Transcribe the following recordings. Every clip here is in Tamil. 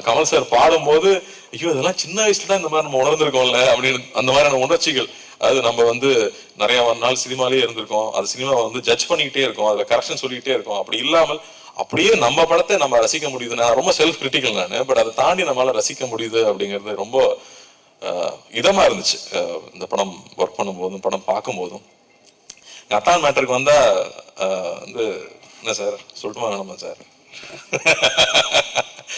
கமல் சார் பாடும்போது ஐயோ இதெல்லாம் சின்ன வயசுல தான் இந்த மாதிரி நம்ம உணர்ந்திருக்கோம்ல அப்படின்னு அந்த மாதிரியான உணர்ச்சிகள். அதாவது நம்ம வந்து நிறைய நாள் சினிமாலேயே இருந்திருக்கோம். அது சினிமாவை வந்து ஜட்ஜ் பண்ணிக்கிட்டே இருக்கோம். அதுல கரெக்ஷன் சொல்லிக்கிட்டே இருக்கோம். அப்படி இல்லாமல் அப்படியே நம்ம படத்தை நம்ம ரசிக்க முடியுது நான் ரொம்ப செல்ஃப் கிரிட்டிக்கல் நான் பட் அதை தாண்டி நம்மளால ரசிக்க முடியுது அப்படிங்கிறது ரொம்ப அஹ், இதமா இருந்துச்சு. இந்த படம் ஒர்க் பண்ணும்போதும் படம் பார்க்கும்போதும். அத்தான் மேட்டருக்கு வந்தா அஹ், வந்து என்ன சார்? சொல்லட்டுமா வேணுமா சார்?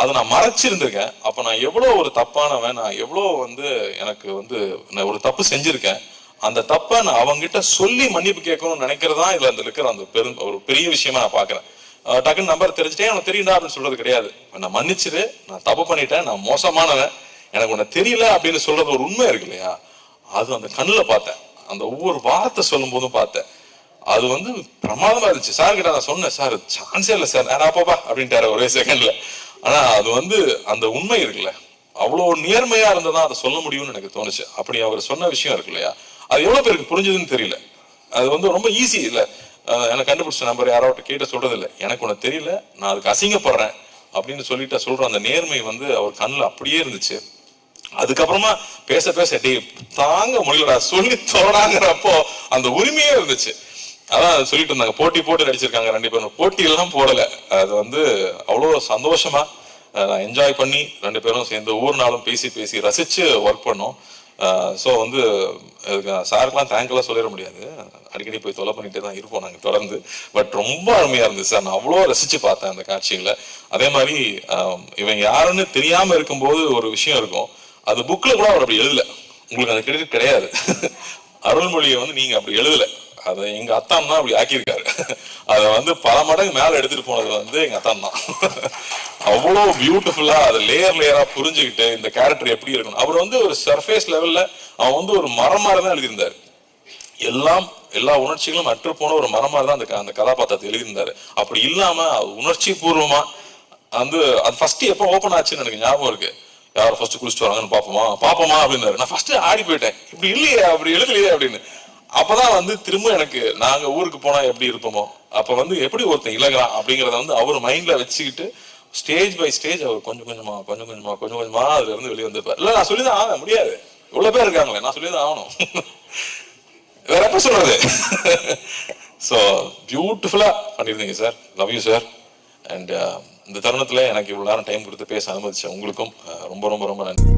அதை நான் மறைச்சிருந்திருக்கேன். அப்போ நான் எவ்வளோ ஒரு தப்பானவன் நான் எவ்வளோ வந்து எனக்கு வந்து நான் ஒரு தப்பு செஞ்சுருக்கேன். அந்த தப்பை நான் அவங்ககிட்ட சொல்லி மன்னிப்பு கேட்கணும்னு நினைக்கிறதா இதில் அந்த இருக்கிற அந்த பெரும் ஒரு பெரிய விஷயமா நான் பார்க்குறேன். டக்குன்னு நம்பர் தெரிஞ்சிட்டேன் எனக்கு தெரியும்டா அப்படின்னு சொல்றது கிடையாது. நான் மன்னிச்சிரு நான் தப்பு பண்ணிட்டேன் நான் மோசமானவன். எனக்கு உன்னை தெரியல அப்படின்னு சொல்றது ஒரு உண்மை இருக்கு இல்லையா? அது அந்த கண்ணில் பார்த்தேன். அந்த ஒவ்வொரு வார்த்தை சொல்லும் போதும் பார்த்தேன். அது வந்து பிரமாதமா இருந்துச்சு. சார் கிட்ட நான் சொன்னேன் சார் சான்ஸே இல்லை சார். நான் பாப்பா அப்படின்ட்டாரு ஒரே செகண்ட்ல ஆனா அது வந்து அந்த உண்மை இருக்குல்ல. அவ்வளோ நேர்மையா இருந்ததா அதை சொல்ல முடியும்னு எனக்கு தோணுச்சு. அப்படி அவர் சொன்ன விஷயம் இருக்கு இல்லையா? அது எவ்வளவு பேருக்கு புரிஞ்சதுன்னு தெரியல. அது வந்து ரொம்ப ஈஸி இல்ல. எனக்கு கண்டுபிடிச்ச நம்பர் யாராவட்ட கேட்ட சொல்றது இல்லை எனக்கு உனக்கு தெரியல. நான் அதுக்கு அசிங்கப்படுறேன் அப்படின்னு சொல்லிட்டு சொல்ற அந்த நேர்மை வந்து அவர் கண்ணில் அப்படியே இருந்துச்சு. அதுக்கப்புறமா பேச பேச டேய் தாங்க முடியலடா. சொல்லி தொடடாங்கிறப்போ அந்த உரிமையே இருந்துச்சு. அதான் சொல்லிட்டு இருந்தாங்க. போட்டி போட்டு நடிச்சிருக்காங்க ரெண்டு பேரும். போட்டி எல்லாம் போடல. அது வந்து அவ்வளோ சந்தோஷமா நான் என்ஜாய் பண்ணி ரெண்டு பேரும் சேர்ந்து ஒவ்வொரு நாளும் பேசி பேசி ரசிச்சு ஒர்க் பண்ணோம். ஸோ வந்து சாருக்கெல்லாம் தேங்க்லாம் சொல்லிட முடியாது. அடிக்கடி போய் தொலை பண்ணிட்டே தான் இருப்போம் நாங்கள் தொடர்ந்து. பட் ரொம்ப அருமையாக இருந்துச்சு சார். நான் அவ்வளோ ரசிச்சு பார்த்தேன் அந்த காட்சிகளை. அதே மாதிரி இவன் யாருன்னு தெரியாமல் இருக்கும்போது ஒரு விஷயம் இருக்கும். அது புக்கில் கூட அவர் அப்படி எழுதலை. உங்களுக்கு அந்த கிரெடிட் கிடையாது. அருள்மொழியை வந்து நீங்க அப்படி எழுதல. அதை எங்க அத்தான் தான் அப்படி ஆக்கியிருக்காரு. அதை வந்து பல மடங்கு மேலே எடுத்துட்டு போனது வந்து எங்க அத்தான் தான். அவ்வளோ பியூட்டிஃபுல்லா அதை லேயர் லேயரா புரிஞ்சுக்கிட்டு இந்த கேரக்டர் எப்படி இருக்கணும். அவர் வந்து ஒரு சர்ஃபேஸ் லெவல்ல அவன் வந்து ஒரு மரம் மாதிரி தான் எழுதியிருந்தாரு. எல்லாம் எல்லா உணர்ச்சிகளும் அற்று போன ஒரு மரம் மாதிரி தான் அந்த அந்த கதாபாத்திரத்தை எழுதியிருந்தாரு. அப்படி இல்லாம உணர்ச்சி பூர்வமா வந்து அது ஃபர்ஸ்ட் எப்போ ஓப்பன் ஆச்சுன்னு எனக்கு ஞாபகம் இருக்கு. யாரும் ஃபர்ஸ்ட் குளிச்சுட்டு வராங்கன்னு பார்ப்போமா? பார்ப்போமா அப்படின்னாரு. நான் ஃபர்ஸ்ட் ஆடி போயிட்டேன். இப்படி இல்லையே அப்படி எழுதலையே அப்படின்னு. அப்பதான் வந்து திரும்ப எனக்கு நாங்க ஊருக்கு போனா எப்படி இருப்போமோ அப்ப வந்து எப்படி ஒருத்தன் இலகுறான் அப்படிங்கறத வந்து அவர் மைண்ட்ல வச்சுக்கிட்டு ஸ்டேஜ் பை ஸ்டேஜ் அவர் கொஞ்சம் கொஞ்சமா கொஞ்சம் கொஞ்சமா கொஞ்சம் கொஞ்சமா அதுல இருந்து வெளியே வந்திருப்பார். இல்ல நான் சொல்லிதான் ஆக முடியாது. இவ்வளவு பேர் இருக்காங்களே நான் சொல்லிதான் ஆகணும். வேற எப்ப சொல்றது? ஸோ பியூட்டிஃபுல்லா பண்ணியிருந்தீங்க sir love you sir and um, இந்த தருணத்தில் எனக்கு இவ்வளோ நேரம் டைம் கொடுத்து பேச அனுமதிச்ச உங்களுக்கும் ரொம்ப ரொம்ப ரொம்ப நன்றி.